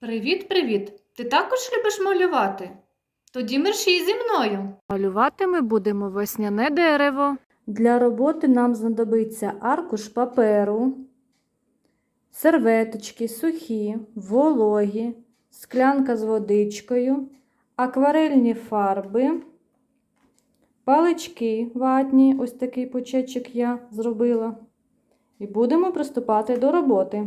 Привіт-привіт! Ти також любиш малювати? Тоді мерщій зі мною. Малювати ми будемо весняне дерево. Для роботи нам знадобиться аркуш паперу, серветочки сухі, вологі, склянка з водичкою, акварельні фарби, палички ватні, ось такий почечок я зробила. І будемо приступати до роботи.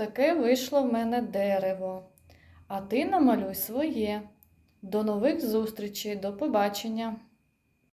таке вийшло в мене дерево. А ти намалюй своє. До нових зустрічей, до побачення!